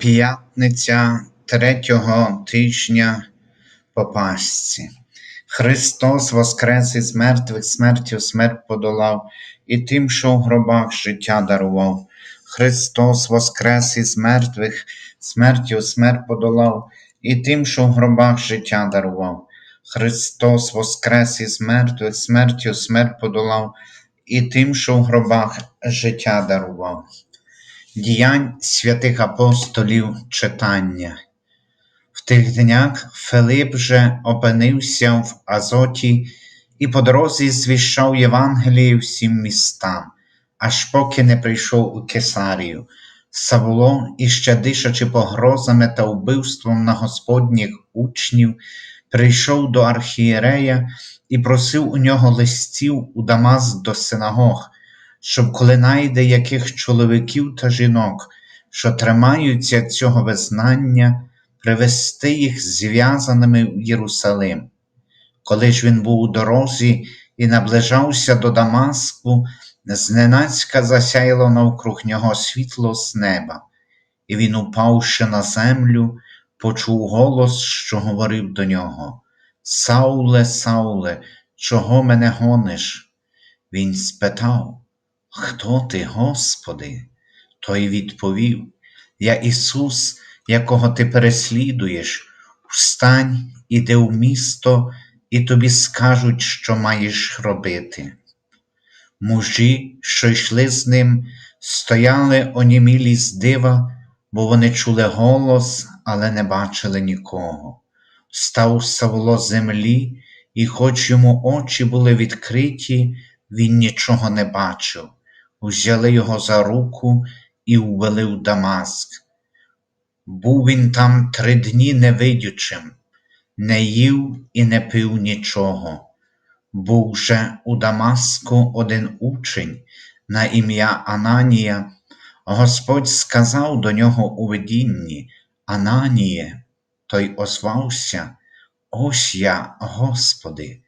П'ятниця третього тижня по Пасхі. Христос воскрес із мертвих, смертю смерть подолав, і тим, що в гробах життя дарував. Христос воскрес із мертвих, смертю смерть подолав, і тим, що в гробах життя дарував. Христос воскрес із мертвих, смертю смерть подолав, і тим, що в гробах життя дарував. Діянь святих апостолів читання. В тих днях Филип же опинився в Азоті і по дорозі звіщав Євангеліє всім містам, аж поки не прийшов у Кесарію. Савуло, іще дишачи погрозами та вбивством на Господніх учнів, прийшов до архієрея і просив у нього листів у Дамас до синагог, щоб коли найде яких чоловіків та жінок, що тримаються цього визнання, привести їх зв'язаними в Єрусалим. Коли ж він був у дорозі і наближався до Дамаску, зненацька засяяло навкруг нього світло з неба, і він, упавши на землю, почув голос, що говорив до нього: Сауле, Сауле, чого мене гониш? Він спитав, Хто ти, Господи? Той відповів: Я Ісус, якого ти переслідуєш, встань, іди в місто, і тобі скажуть, що маєш робити. Мужі, що йшли з ним, стояли онімілі з дива, бо вони чули голос, але не бачили нікого. Став Савло землі, і, хоч йому очі були відкриті, він нічого не бачив. Взяли його за руку і ввели в Дамаск. Був він там три дні невидючим, не їв і не пив нічого. Був же у Дамаску один учень на ім'я Ананія. Господь сказав до нього у видінні Ананіє, той озвався, Ось я, Господи.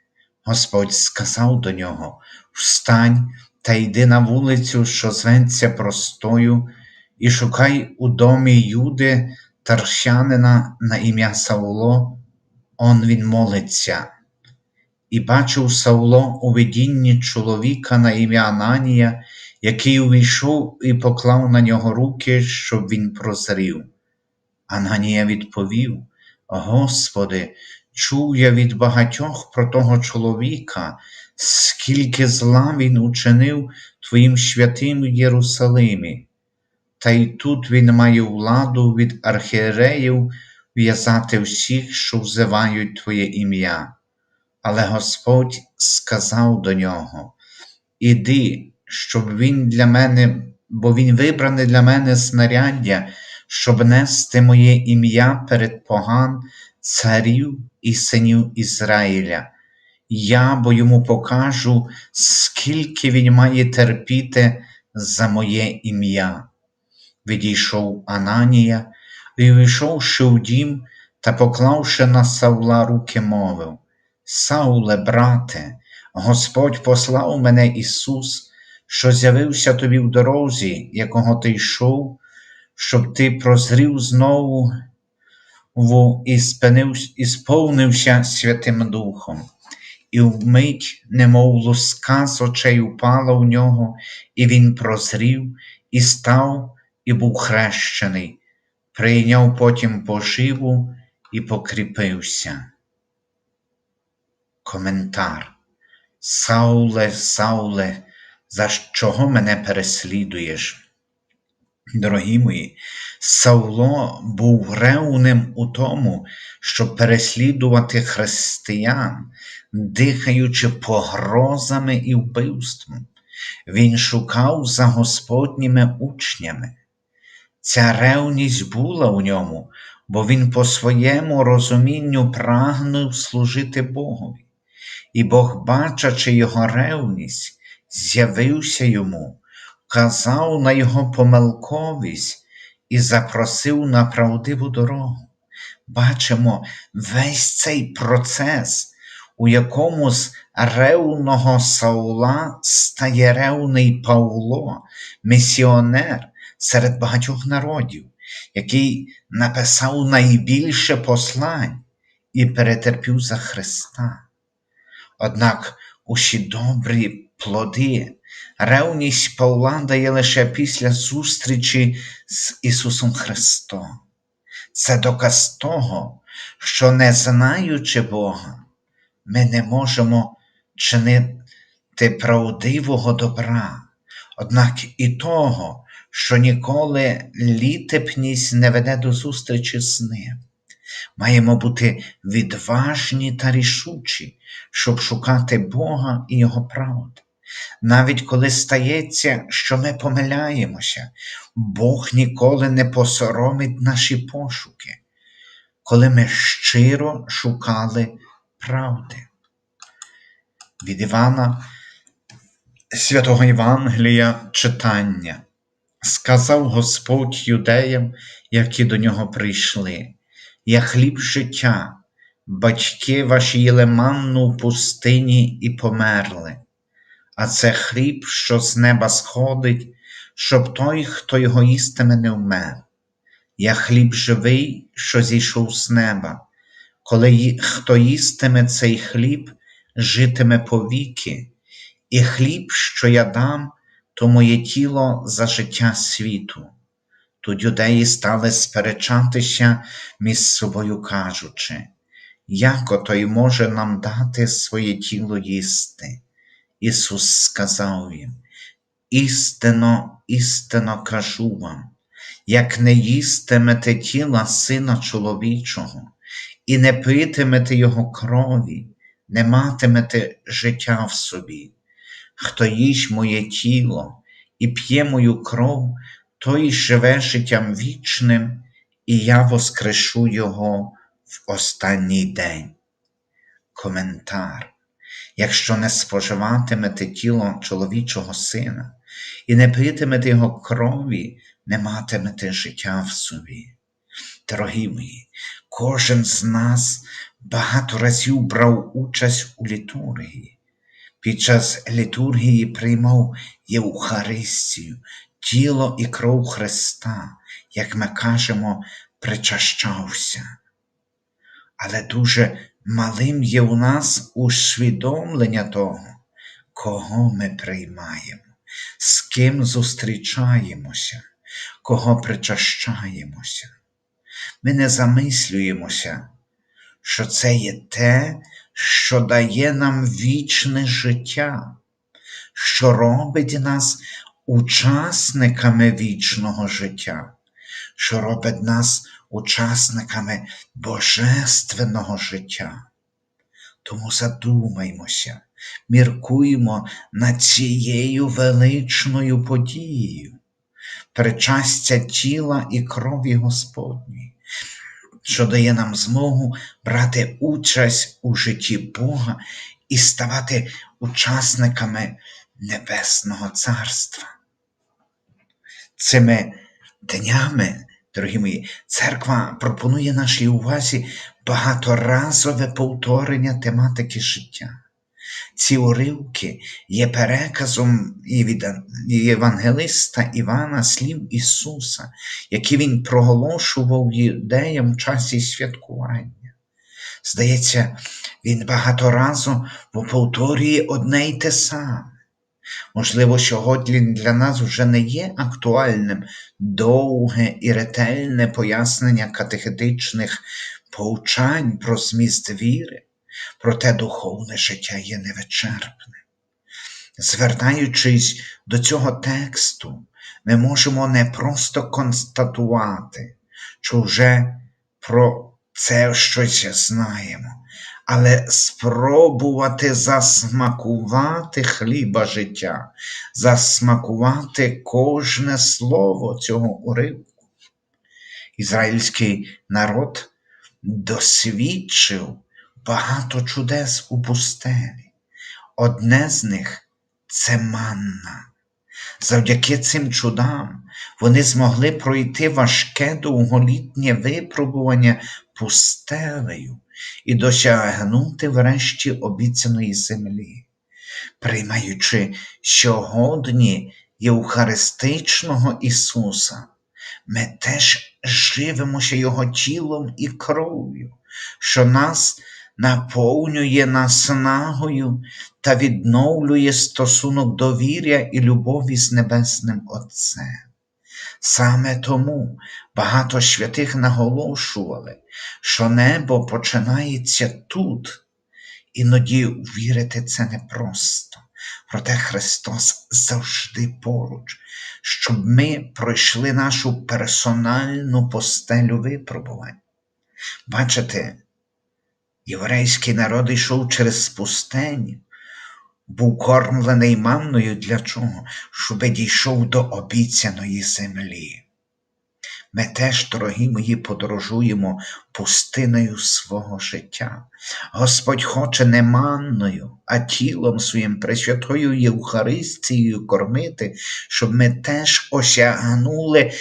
Господь сказав до нього: Встань та йди на вулицю, що зветься простою, і шукай у домі Юди тарщанина на ім'я Сауло, он він молиться. І бачив Сауло у видінні чоловіка на ім'я Ананія, який увійшов і поклав на нього руки, щоб він прозрів. Ананія відповів: Господи, чув я від багатьох про того чоловіка, скільки зла він учинив Твоїм святим Єрусалимі. Та й тут він має владу від архієреїв в'язати всіх, що взивають Твоє ім'я. Але Господь сказав до нього: Іди, щоб він для мене, бо він вибраний для мене знаряддя, щоб нести моє ім'я перед поган, царів і синів Ізраїля. Я бо йому покажу, скільки він має терпіти за моє ім'я. Відійшов Ананія, і увійшовши в дім та поклавши на Савла руки, мовив: Сауле, брате, Господь послав мене Ісус, що з'явився тобі в дорозі, якого ти йшов, щоб ти прозрів знову і сповнився Святим Духом, і вмить, немов луска з очей упала в нього, і він прозрів, і став, і був хрещений, прийняв потім поживу і покріпився. Коментар. Сауле, Сауле, за чого мене переслідуєш? Дорогі мої, Савло був ревним у тому, щоб переслідувати християн, дихаючи погрозами і вбивством. Він шукав за Господніми учнями. Ця ревність була у ньому, бо він по своєму розумінню прагнув служити Богові, і Бог, бачачи його ревність, з'явився йому вказав на його помилковість і запросив на правдиву дорогу. Бачимо весь цей процес, у якому з ревного Саула стає ревний Павло, місіонер серед багатьох народів, який написав найбільше послань і перетерпів за Христа. Однак усі добрі плоди, ревність Павла дає лише після зустрічі з Ісусом Христом. Це доказ того, що не знаючи Бога, ми не можемо чинити правдивого добра, однак і того, що ніколи літепність не веде до зустрічі з ним. Маємо бути відважні та рішучі, щоб шукати Бога і Його правди. Навіть коли стається, що ми помиляємося, Бог ніколи не посоромить наші пошуки, коли ми щиро шукали правди. Від Івана Святого Євангелія читання. Сказав Господь юдеям, які до нього прийшли, я хліб життя, батьки ваші їли манну в пустині і померли, а це хліб, що з неба сходить, щоб той, хто його їстиме, не вмер. Я хліб живий, що зійшов з неба, коли хто їстиме цей хліб, житиме повіки, і хліб, що я дам, то моє тіло за життя світу. Тут юдеї стали сперечатися між собою, кажучи, як ото й може нам дати своє тіло їсти? Ісус сказав їм, істинно, істинно кажу вам, як не їстимете тіла Сина чоловічого, і не питимете Його крові, не матимете життя в собі. Хто їсть моє тіло і п'є мою кров, той живе життям вічним, і я воскрешу його в останній день. Коментар. Якщо не споживатимете тіло чоловічого сина і не питимете його крові, не матимете життя в собі. Дорогі мої, кожен з нас багато разів брав участь у літургії. Під час літургії приймав Євхаристію, тіло і кров Христа, як ми кажемо, причащався. Але дуже малим є у нас усвідомлення того, кого ми приймаємо, з ким зустрічаємося, кого причащаємося. Ми не замислюємося, що це є те, що дає нам вічне життя, що робить нас учасниками вічного життя, що робить нас учасниками божественного життя. Тому задумаймося, міркуємо над цією величною подією, причастя тіла і крові Господньої, що дає нам змогу брати участь у житті Бога і ставати учасниками Небесного Царства. Цими днями, дорогі мої, церква пропонує нашій увазі багаторазове повторення тематики життя. Ці уривки є переказом Євангелиста Івана слів Ісуса, які Він проголошував юдеям в часі святкування. Здається, Він багаторазово повторює одне й те саме. Можливо, сьогодні для нас вже не є актуальним довге і ретельне пояснення катехетичних повчань про зміст віри, проте духовне життя є невичерпним. Звертаючись до цього тексту, ми можемо не просто констатувати, що вже про це щось знаємо, але спробувати засмакувати хліба життя, засмакувати кожне слово цього уривку. Ізраїльський народ досвідчив багато чудес у пустелі. Одне з них це манна. Завдяки цим чудам вони змогли пройти важке довголітнє випробування пустелею і досягнути врешті обіцяної землі, приймаючи сьогодні Євхаристичного Ісуса, ми теж живемося Його тілом і кров'ю, що нас наповнює наснагою та відновлює стосунок довір'я і любові з Небесним Отцем. Саме тому багато святих наголошували, що небо починається тут. Іноді вірити це непросто. Проте Христос завжди поруч, щоб ми пройшли нашу персональну постелю випробувань. Бачите, єврейський народ йшов через пустеню, був кормлений манною для чого? Щоби дійшов до обіцяної землі. Ми теж, дорогі мої, подорожуємо пустиною свого життя. Господь хоче не манною, а тілом своїм Пресвятою Євхаристією кормити, щоб ми теж осягнули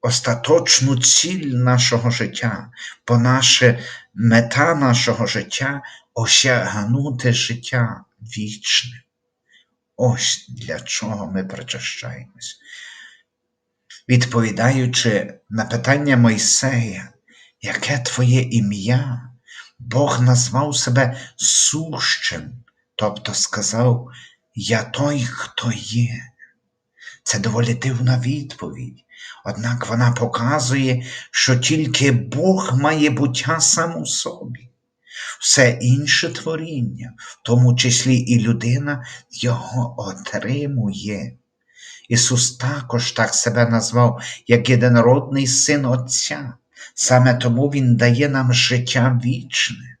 остаточну ціль нашого життя, бо наша мета нашого життя осягнути життя вічне. Ось для чого ми причащаємось. Відповідаючи на питання Мойсея, яке твоє ім'я, Бог назвав себе сущим, тобто сказав, Я той, хто є. Це доволі дивна відповідь, однак вона показує, що тільки Бог має буття сам у собі. Все інше творіння, в тому числі і людина, його отримує. Ісус також так себе назвав як єдинородний син Отця, саме тому Він дає нам життя вічне.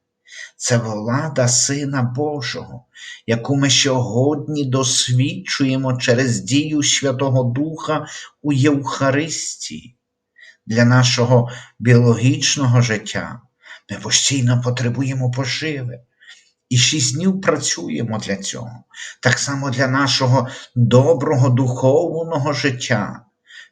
Це влада Сина Божого, яку ми сьогодні досвідчуємо через дію Святого Духа у Євхаристії. Для нашого біологічного життя ми постійно потребуємо поживи. І шість днів працюємо для цього. Так само для нашого доброго духовного життя.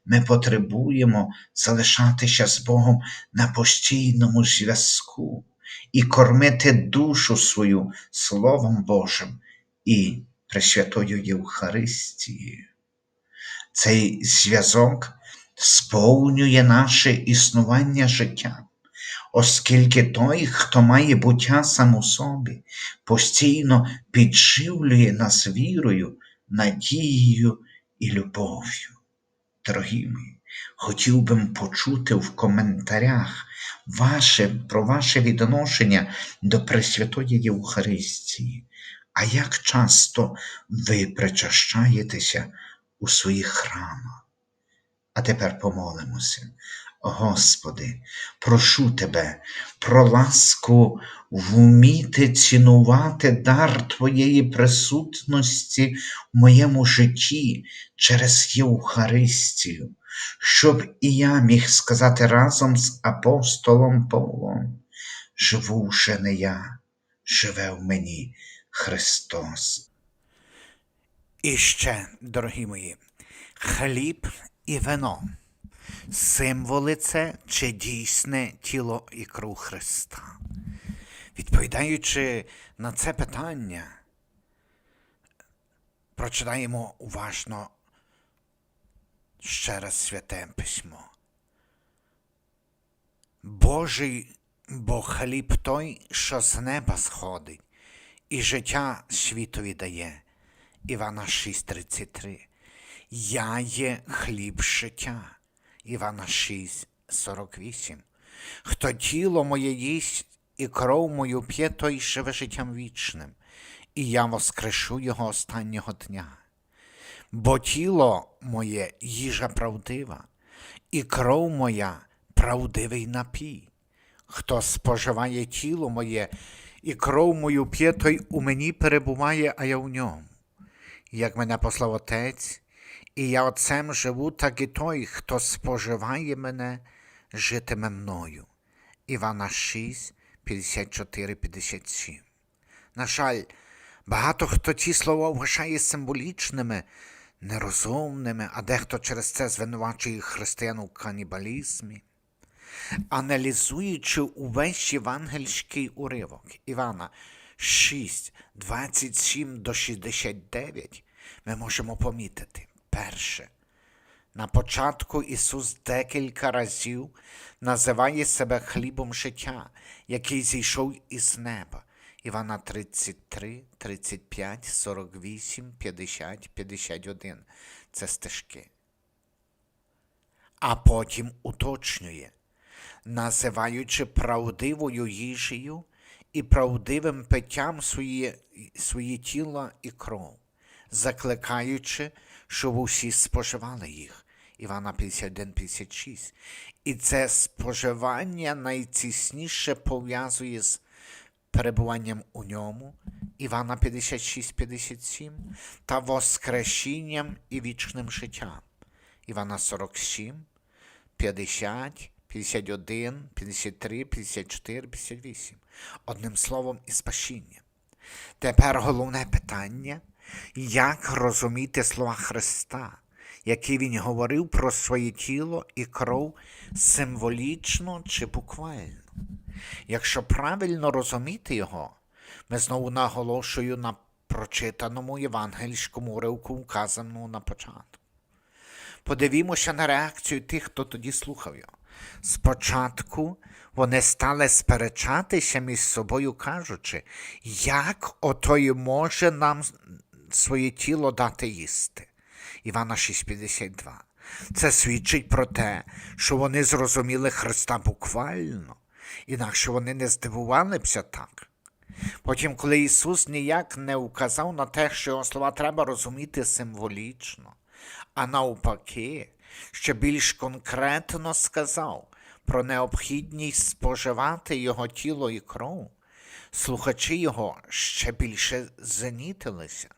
Ми потребуємо залишатися з Богом на постійному зв'язку і кормити душу свою Словом Божим і Пресвятою Євхаристією. Цей зв'язок сповнює наше існування життя оскільки той, хто має буття сам у собі, постійно підживлює нас вірою, надією і любов'ю. Дорогі мої, хотів би почути в коментарях ваше, про ваше відношення до Пресвятої Євхаристії, а як часто ви причащаєтеся у своїх храмах. А тепер помолимося. Господи, прошу Тебе про ласку вміти цінувати дар Твоєї присутності в моєму житті через Євхаристію, щоб і я міг сказати разом з апостолом Павлом, живу вже не я, живе в мені Христос. І ще, дорогі мої, хліб і вино. Символи це чи дійсне тіло і кров Христа? Відповідаючи на це питання, прочитаємо уважно ще раз святе письмо. Божий бо хліб той, що з неба сходить, і життя світові дає. Івана 6:33. Я є хліб життя. Івана 6, 48. Хто тіло моє їсть і кров мою п'є, той живе життям вічним, і я воскрешу його останнього дня. Бо тіло моє їжа правдива, і кров моя правдивий напій. Хто споживає тіло моє і кров мою п'є, той у мені перебуває, а я в ньому. Як мене послав Отець, і я отцем живу, так і той, хто споживає мене, житиме мною. Івана 6, 54, 57. На жаль, багато хто ті слова вважає символічними, нерозумними, а дехто через це звинувачує християн у канібалізмі. Аналізуючи увесь євангельський уривок Івана 6, 27 до 69, ми можемо помітити. Перше, На початку Ісус декілька разів називає себе хлібом життя, який зійшов із неба. Івана 33, 35, 48, 50, 51. Це стежки. А потім уточнює, називаючи правдивою їжею і правдивим питтям своє, своє тіло і кров, закликаючи, щоб усі споживали їх. Івана 51, 56. І це споживання найтісніше пов'язує з перебуванням у ньому, Івана 56, 57, та воскресінням і вічним життям. Івана 47, 50, 51, 53, 54, 58. Одним словом, і спасіння. Тепер головне питання, як розуміти слова Христа, які Він говорив про своє тіло і кров символічно чи буквально. Якщо правильно розуміти його, ми знову наголошую на прочитаному євангельському уривку, вказаному на початку. Подивімося на реакцію тих, хто тоді слухав його. Спочатку вони стали сперечатися між собою, кажучи, як отой може нам своє тіло дати їсти. Івана 6,52. Це свідчить про те, що вони зрозуміли Христа буквально, інакше вони не здивувалися так. Потім, коли Ісус ніяк не указав на те, що його слова треба розуміти символічно, а навпаки, ще більш конкретно сказав про необхідність споживати його тіло і кров, слухачі його ще більше занітилися.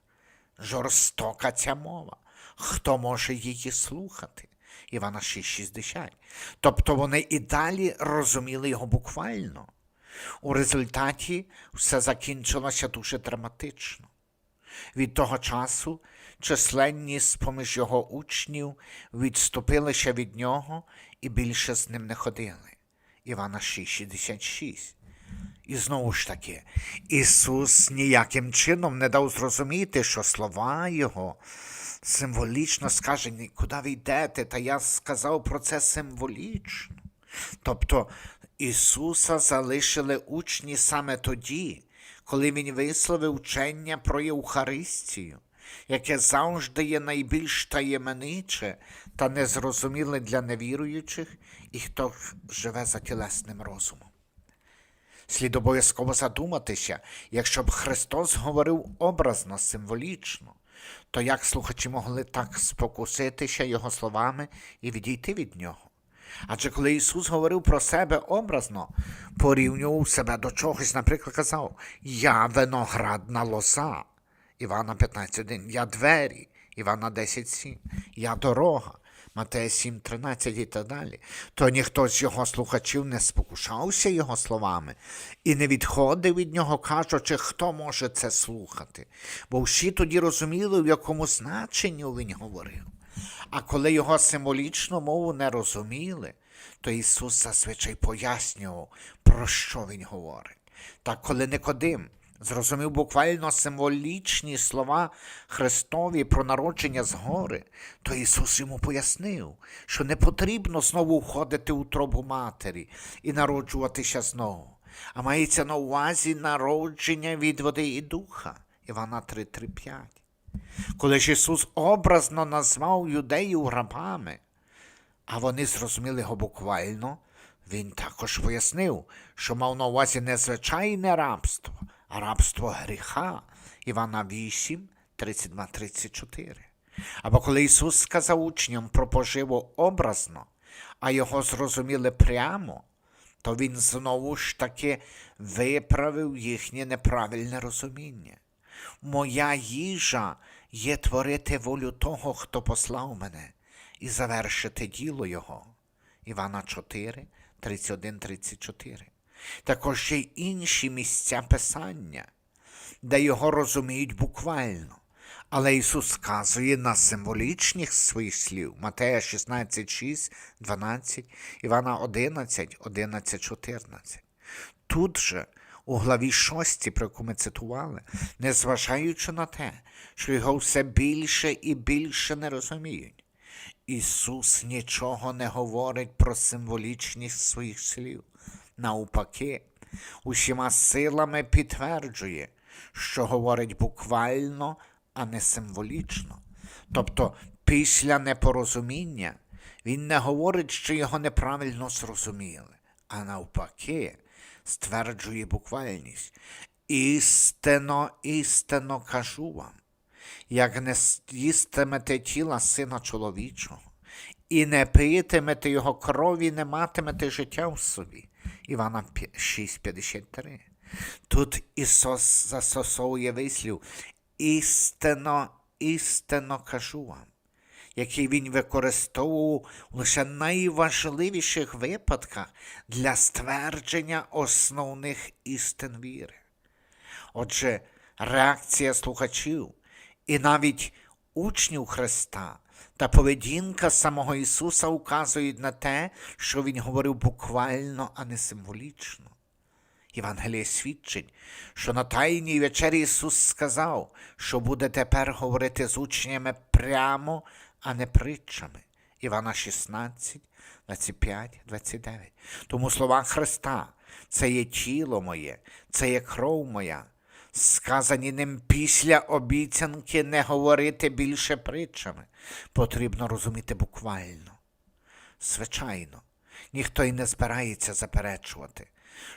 Жорстока ця мова. Хто може її слухати? Івана 6,60. Тобто вони і далі розуміли його буквально. У результаті все закінчилося дуже драматично. Від того часу численні з-поміж його учнів відступилися від нього і більше з ним не ходили. Івана 6,66. І знову ж таки, Ісус ніяким чином не дав зрозуміти, що слова Його символічно скажені, куди ви йдете, та я сказав про це символічно. Тобто Ісуса залишили учні саме тоді, коли Він висловив вчення про Євхаристію, яке завжди є найбільш таємниче та незрозуміле для невіруючих і хто живе за тілесним розумом. Слід обов'язково задуматися, якщо б Христос говорив образно, символічно, то як слухачі могли так спокуситися Його словами і відійти від нього? Адже коли Ісус говорив про себе образно, порівнював себе до чогось, наприклад, казав: Я виноградна лоза, Івана 15.1, я двері, Івана 10.7, я дорога, Матея 7.13 і так далі, то ніхто з його слухачів не спокушався його словами і не відходив від нього, кажучи, хто може це слухати. Бо всі тоді розуміли, в якому значенні він говорив. А коли його символічну мову не розуміли, то Ісус зазвичай пояснював, про що Він говорить. Так коли Никодим зрозумів буквально символічні слова Христові про народження згори, то Ісус йому пояснив, що не потрібно знову входити у тробу матері і народжуватися знову, а мається на увазі народження від води і духа. Івана 3, 3, 5. Коли ж Ісус образно назвав юдеїв рабами, а вони зрозуміли його буквально, Він також пояснив, що мав на увазі не звичайне рабство, рабство гріха. Івана 8, 32, 34. Або коли Ісус сказав учням про поживу образно, а його зрозуміли прямо, то Він знову ж таки виправив їхнє неправильне розуміння. Моя їжа є творити волю того, хто послав мене, і завершити діло Його. Івана 4, 31, 34. Також є й інші місця Писання, де його розуміють буквально. Але Ісус сказує на символічних своїх слів Матея 16, 6, 12, Івана 11, 11, 14. Тут же, у главі 6, про яку ми цитували, незважаючи на те, що його все більше і більше не розуміють, Ісус нічого не говорить про символічність своїх слів. Навпаки, усіма силами підтверджує, що говорить буквально, а не символічно. Тобто, після непорозуміння він не говорить, що його неправильно зрозуміли, а навпаки, стверджує буквальність. Істинно, істинно кажу вам, як не їстимете тіла сина чоловічого, і не пиєтимете його крові, не матимете життя в собі. Івана 6,53. Тут Ісус застосовує вислів істинно, істинно кажу вам, який він використовував лише в найважливіших випадках для ствердження основних істин віри. Отже, реакція слухачів і навіть учнів Христа та поведінка самого Ісуса указують на те, що Він говорив буквально, а не символічно. Євангеліє свідчить, що на Тайній вечері Ісус сказав, що буде тепер говорити з учнями прямо, а не притчами. Івана 16, 25, 29. Тому слова Христа це є тіло моє, це є кров моя. Сказані ним після обіцянки не говорити більше притчами. Потрібно розуміти буквально. Звичайно, ніхто й не збирається заперечувати,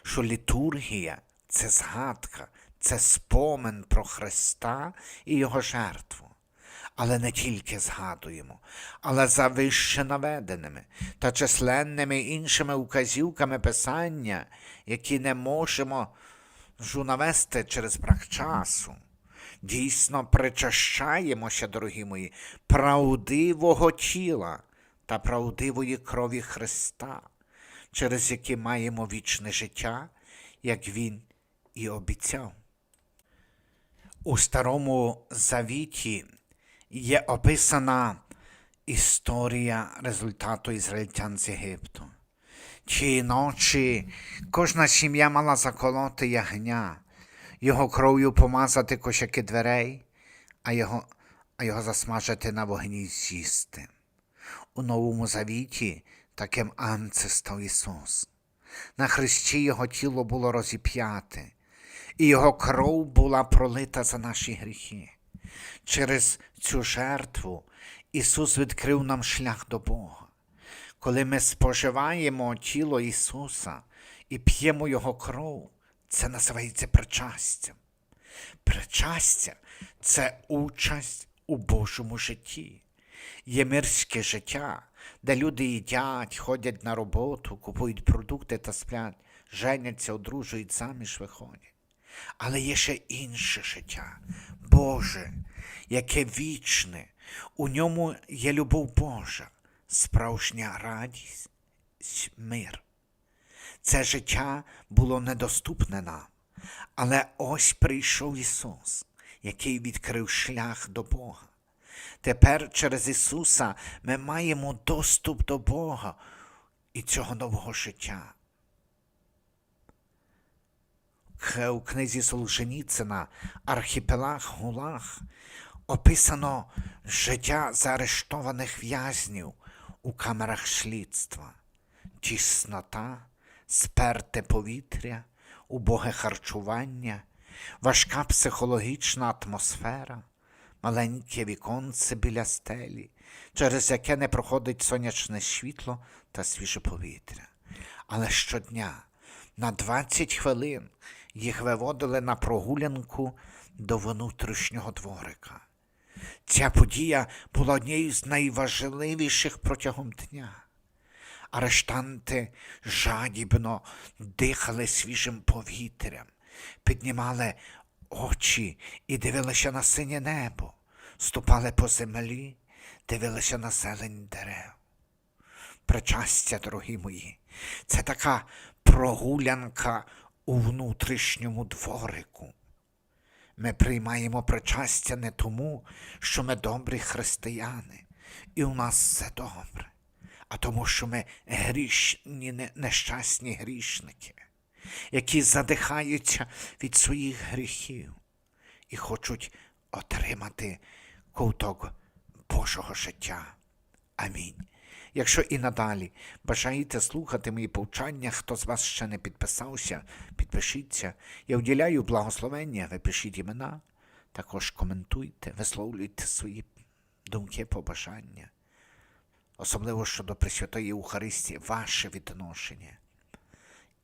що літургія це згадка, це спомин про Христа і Його жертву. Але не тільки згадуємо, але за вище наведеними та численними іншими указівками Писання, які не можемо жу навести через брак часу. Дійсно причащаємося, дорогі мої, правдивого тіла та правдивої крові Христа, через які маємо вічне життя, як Він і обіцяв. У Старому Завіті є описана історія результату ізраїльтян з Єгипту. Тієї ночі кожна сім'я мала заколоти ягня, його кров'ю помазати кошаки дверей, а його, а його засмажити на вогні з'їсти. У Новому Завіті таким анце став Ісус. На хресті його тіло було розіп'яте, і його кров була пролита за наші гріхи. Через цю жертву Ісус відкрив нам шлях до Бога. Коли ми споживаємо тіло Ісуса і п'ємо Його кров, це називається причастям. Причастя це участь у Божому житті. Є мирське життя, де люди їдять, ходять на роботу, купують продукти та сплять, женяться, одружують заміж виходять. Але є ще інше життя, Боже, яке вічне, у ньому є любов Божа, справжня радість, мир. Це життя було недоступне нам, але ось прийшов Ісус, який відкрив шлях до Бога. Тепер через Ісуса ми маємо доступ до Бога і цього нового життя. У книзі Солженіцина Архіпелаг Гулаг описано життя заарештованих в'язнів у камерах слідства, тіснота, сперте повітря, убоге харчування, важка психологічна атмосфера, маленьке віконце біля стелі, через яке не проходить сонячне світло та свіже повітря. Але щодня на 20 хвилин їх виводили на прогулянку до внутрішнього дворика. Ця подія була однією з найважливіших протягом дня. Арештанти жадібно дихали свіжим повітрям, піднімали очі і дивилися на синє небо, ступали по землі, дивилися на зелень дерев. Причастя, дорогі мої, це така прогулянка у внутрішньому дворику. Ми приймаємо причастя не тому, що ми добрі християни, і у нас все добре, а тому, що ми грішні, нещасні грішники, які задихаються від своїх гріхів і хочуть отримати ковток Божого життя. Амінь. Якщо і надалі бажаєте слухати мої повчання, хто з вас ще не підписався, підпишіться. Я вділяю благословення, ви пишіть імена, також коментуйте, висловлюйте свої думки, побажання. Особливо щодо Пресвятої Євхаристії, ваше відношення.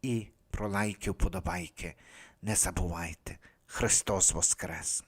І про лайки, вподобайки не забувайте. Христос Воскрес!